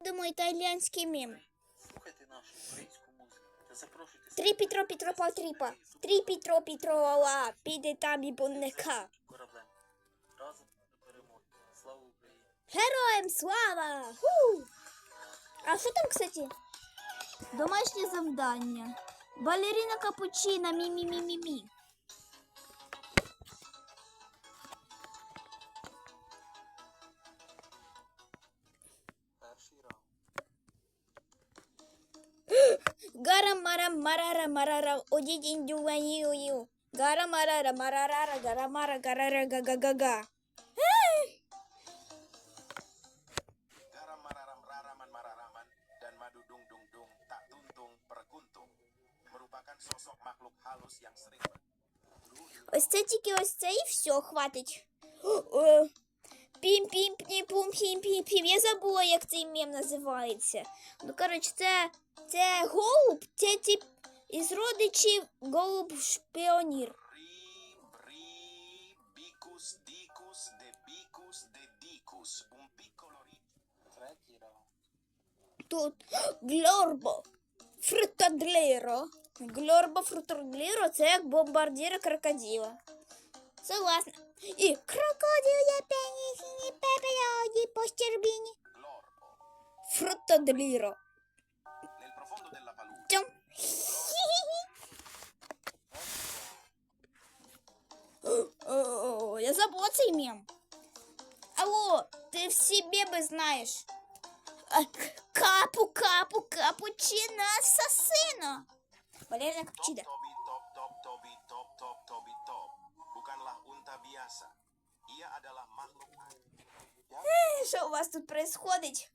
Думаю, італійський мем. Слухайте нашу українську музику та запрошуйте Три Петро Петрова Тріпа. Три Петро Петрова. Піде там і бунника. кораблем. Разом до перемоги. Слава Україні! Героям слава! Ху! А що там, кстати? Домашнє завдання. Балерина капучина, мі-мі-мі-мі-мі. Гара мара марара марара одідінь дюваніюю. Гара марара марарара гара мара гарара га-га-га-га. Ось це тільки ось це і все, хватить. О, пім пім пім пум пім пім пім Я забула, як цей мем називається. Ну, коротше, це, це голуб, це тип із родичів голуб шпіонір. Тут глорбо. Фрутадлеро. Глорбо фрутадлеро це як бомбардіра крокодила. Согласна. І крокодил я пенісіні пепеоді по щербіні. glorbo Фрутадлеро. nel profondo della palude Тьом. О, Я забула цей мем. Алло, ти всі меми знаєш. А, Капу, капу, капучино, асасино. Валерія top Капучино. Що у вас тут происходить?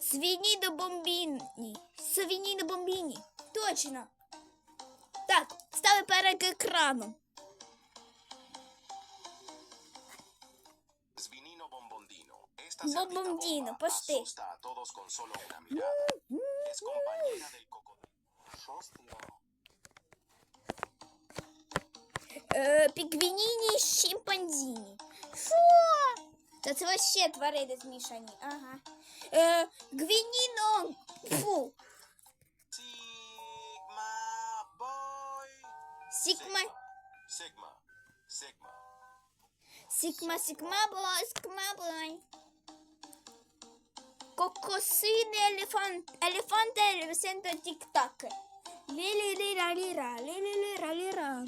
Свині до бомбіні. Свині до бомбіні. Точно. Так, стави перед екраном. Svinino bombondino esta Bombondino, cerdita bomba Та це вообще тварини змішані. Ага. Е, гвініно. Фу. sigma boy Сігма. sigma sigma Сігма, сігма, бой, сігма, бой. Кокосини, елефант, елефанти, елефанти, тік-таки. Лі-лі-лі-ра-лі-ра, лі-лі-лі-ра-лі-ра.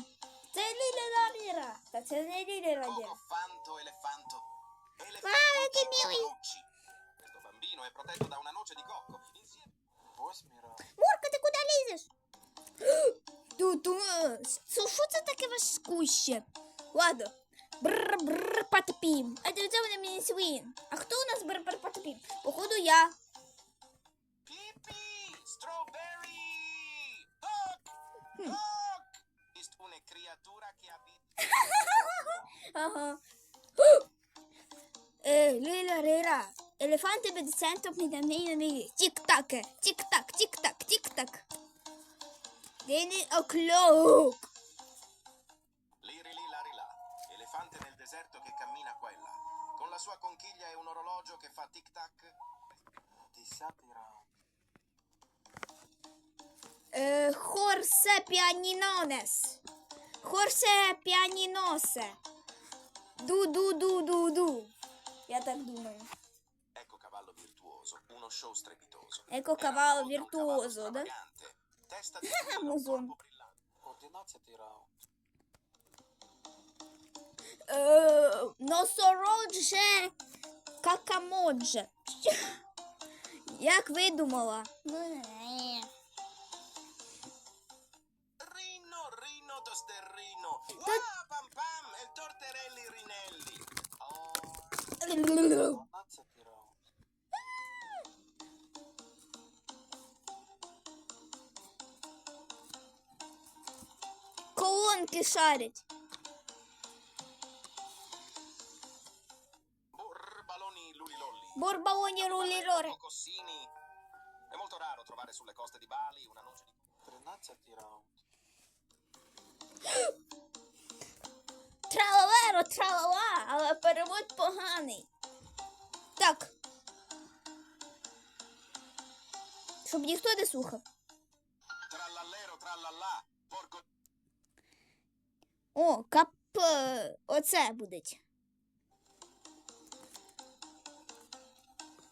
Це лі-лі-ра-лі-ра. Та це не лі-лі-ра-лі-ра. Восьмий раунд. Мурка, ти куди лізеш? Ту-ту. Це таке важкуще? Ладно. Бррр, патапім. А це це вони мені свін. А хто у нас бррр, патапім? Походу я. Una criatura. Ага. Е, ліля, ліля. Елефанти без центру мені Тік-так, тік-так, тік-так, тік-так. Дені окльок. Liri li lari là. Elefante nel deserto che cammina qua e là. Con la sua conchiglia e un orologio che fa tic tac. Десятий раунд. Е, хорсе піанінонес. Хорсе піаніносе. Ду-ду-ду-ду-ду. Я так думаю. Ecco cavallo virtuoso, uno show strepitoso. Ecco cavallo virtuoso, cavallo Testa di Музон. Е, носородже какамодже. Як видумала? Rino, Tosterrino. Wow, pam pam, el Колонки шарять. burbaloni lulilolli. Борбалоні рулі рори. Cocossini. È molto raro trovare sulle coste di Bali una noce di Тринадцятий раунд. Тралалеро, перевод поганий. Так. щоб ніхто не слухав. О, кап. е, Оце буде.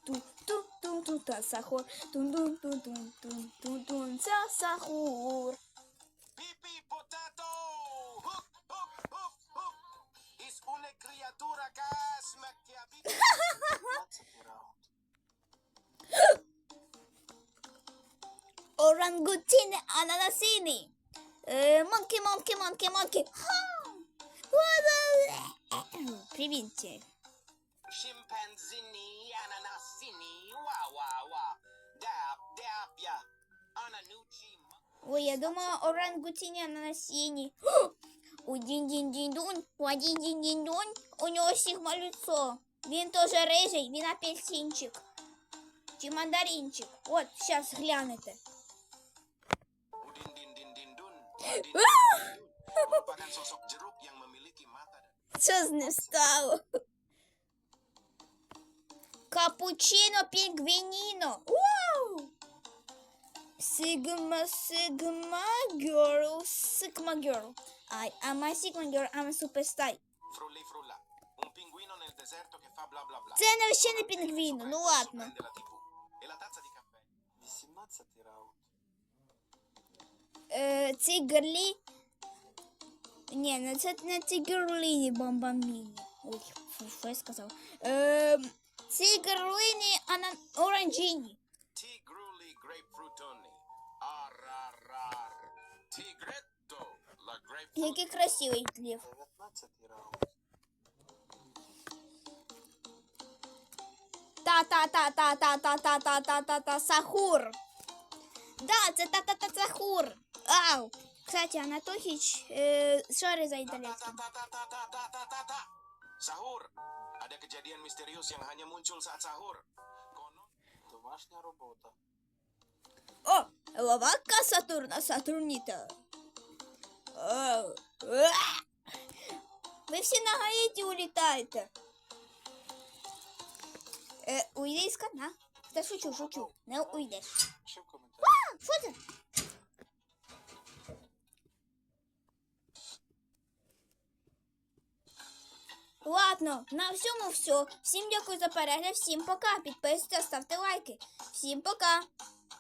Ту-ту-ту-ту, та ananasini. Э, е, монки, монки, монки, монки. Привиньте. Шимпанзини, ананасини, ва-ва-ва. Дап, дап я, ананучи. Ой, я думала орангутини, ананасини. Ой, динь-динь-динь-дунь, ой, динь-динь-динь-дунь. У него сигма лицо. Він теж рижий, він апельсинчик. Чи мандаринчик. От, зараз глянете. Merupakan sosok jeruk yang memiliki mata dan Що з ним стало? Капучино пінгвініно. Вау! Sigma, Sigma girl, Sigma girl. I am a Sigma girl, I'm a superstar. frulli frulla. Un pinguino nel deserto che fa bla bla bla. Це не ще не пінгвіно, ну ладно. Prende la TV e la tazza di caffè. Вісімнадцятий раунд. Е, ці герлі. Ні, не це не ці герліні бомбаміні. Ой, фу, що я сказав. Е, ці герліні ана... оранжіні. Tigruli grapefruitoni. Arrarar. Tigretto. La grapefruit. Який красивий лев. Дев'ятнадцятий раунд. Та-та-та-та-та-та-та-та-та-та сахур. Да, це та-та-та сахур. Ау. Кстати, Анатохич, е, sorry за Ta, ta, італійським. ta, ta, ta, ta, ta, ta, ta, ta. Sahur. Ada kejadian misterius yang hanya muncul saat sahur. Konon Домашня робота. О, лавака Сатурна, Сатурніта. О, уа! Ви всі на Гаїті улітаєте. Е, уйди з канна. Та шучу, шучу. Не уйдеш. Ладно, на всьому все. Всім дякую за перегляд, всім пока. Підписуйтесь, ставте лайки. Всім пока.